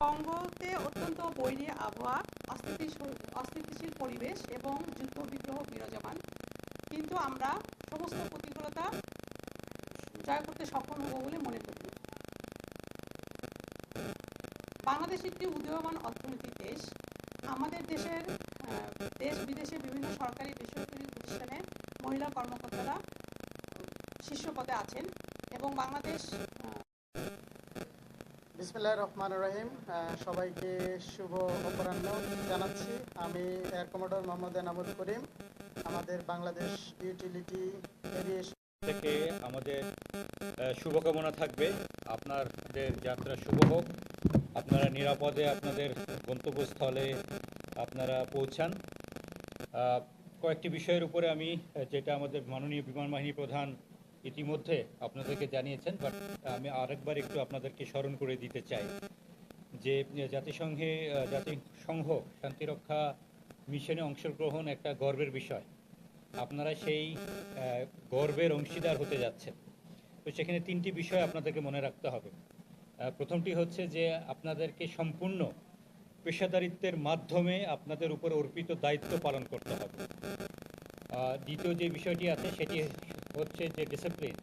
কঙ্গোতে অত্যন্ত বৈরী আবহাওয়া অস্থিতিশীল পরিবেশ এবং যুদ্ধ বিগ্রহ বিরাজমান। কিন্তু আমরা সমস্ত প্রতিকূলতা জয় করতে সফল হব বলে মনে করি। বাংলাদেশ একটি উদীয়মান অর্থনৈতিক দেশ। আমাদের দেশের দেশ বিদেশে বিভিন্ন সরকারি বেসরকারি প্রতিষ্ঠানে মহিলা কর্মকর্তারা শীর্ষ পদে আছেন এবং বাংলাদেশ বিসমিল্লাহ রহমান রহিম। সবাইকে শুভ অপরাহ্ন জানাচ্ছি। আমি এয়ার কমোডর মোহাম্মদ এনামুল করিম, আমাদের বাংলাদেশ ইউটিলিটি থেকে আমাদের শুভকামনা থাকবে। আপনাদের যাত্রা শুভ হোক। আপনারা নিরাপদে আপনাদের গন্তব্যস্থলে আপনারা পৌঁছান। কয়েকটি বিষয়ের উপরে আমি যেটা আমাদের মাননীয় বিমান বাহিনী প্রধান ইতিমধ্যে আপনাদেরকে জানিয়েছেন বাট আমি আরেকবার একটু আপনাদেরকে স্মরণ করে দিতে চাই যে, জাতিসংঘে, জাতিসংঘ শান্তিরক্ষা মিশনে অংশগ্রহণ একটা গর্বের বিষয়। আপনারা সেই গর্বের অংশীদার হতে যাচ্ছেন। তো সেখানে তিনটি বিষয় আপনাদেরকে মনে রাখতে হবে। প্রথমটি হচ্ছে যে, আপনাদেরকে সম্পূর্ণ পেশাদারিত্বের মাধ্যমে আপনাদের উপর অর্পিত দায়িত্ব পালন করতে হবে। দ্বিতীয় যে বিষয়টি আছে, সেটি হচ্ছে যে ডিসিপ্লিন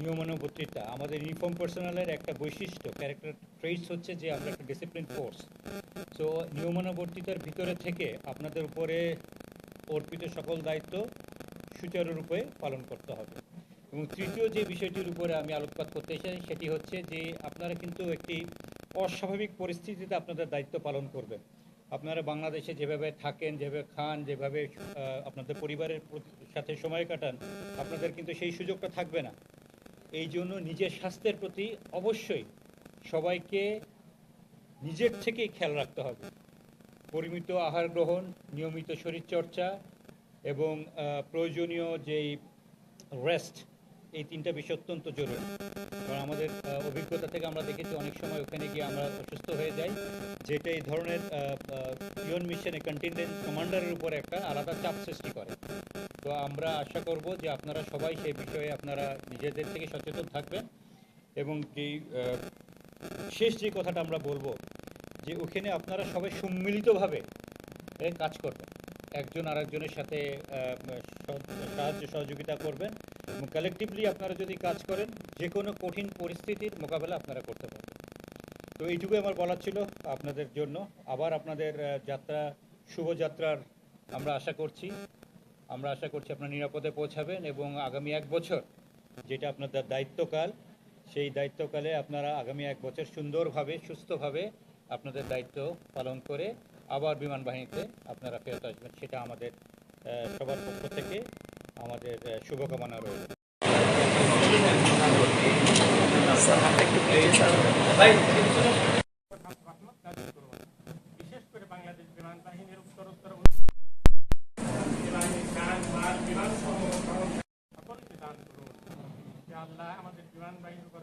নিয়মানুবর্তিতা, আমাদের ইউনিফর্ম পার্সোনালের একটা বৈশিষ্ট্য ক্যারেক্টার ট্রেটস হচ্ছে যে আমরা একটা ডিসিপ্লিন ফোর্স সো নিয়মানুবর্তিতার ভিতরে থেকে আপনাদের উপরে অর্পিত সকল দায়িত্ব সুচারুরূপে পালন করতে হবে। এবং তৃতীয় যে বিষয়টির উপরে আমি আলোকপাত করতে চাই, সেটি হচ্ছে যে আপনারা কিন্তু একটি অস্বাভাবিক পরিস্থিতিতে আপনাদের দায়িত্ব পালন করবেন। আপনারা বাংলাদেশে যেভাবে থাকেন, যেভাবে খান, যেভাবে আপনাদের পরিবারের সাথে সময় কাটান, আপনাদের কিন্তু সেই সুযোগটা থাকবে না। এই জন্য নিজের স্বাস্থ্যের প্রতি অবশ্যই সবাইকে নিজের থেকেই খেয়াল রাখতে হবে। পরিমিত আহার গ্রহণ, নিয়মিত শরীরচর্চা এবং প্রয়োজনীয় যেই রেস্ট এই তিনটা বিষয় অত্যন্ত জরুরি। কারণ আমাদের অভিজ্ঞতা থেকে আমরা দেখেছি অনেক সময় ওখানে গিয়ে আমরা অসুস্থ হয়ে যাই। যেটা এই ধরনের ইয়ন মিশনে কন্টিনজেন্ট কমান্ডারের উপর একটা আলাদা চাপ সৃষ্টি করে। তো আমরা আশা করব যে আপনারা সবাই সেই বিষয়ে আপনারা নিজেদের থেকে সচেতন থাকবেন এবং আহ, শেষ যে কথাটা আমরা বলব যে ওখানে আপনারা সবাই সম্মিলিতভাবে কাজ করবেন। একজন আরেকজনের সাথে সাহায্য সহযোগিতা করবেন। এবং কালেকটিভলি আপনারা যদি কাজ করেন যে কোনো কঠিন পরিস্থিতির মোকাবেলা আপনারা করতে পারবেন তো এইটুকুই আমার বলার ছিল আপনাদের জন্য। আবার আপনাদের যাত্রা শুভযাত্রার আমরা আশা করছি। আমরা আশা করছি আপনারা নিরাপদে পৌঁছাবেন এবং আগামী এক বছর, যেটা আপনাদের দায়িত্বকাল, সেই দায়িত্বকালে আপনারা আগামী এক বছর সুন্দরভাবে, সুস্থভাবে আপনাদের দায়িত্ব পালন করে আবার বিমান বাহিনীতে আপনারা ফেরত আসবেন। সেটা আমাদের সবার পক্ষ থেকে। আমাদের শুভকামনা করুন। আল্লাহ আমাদের বিমান বাহিনীর উপর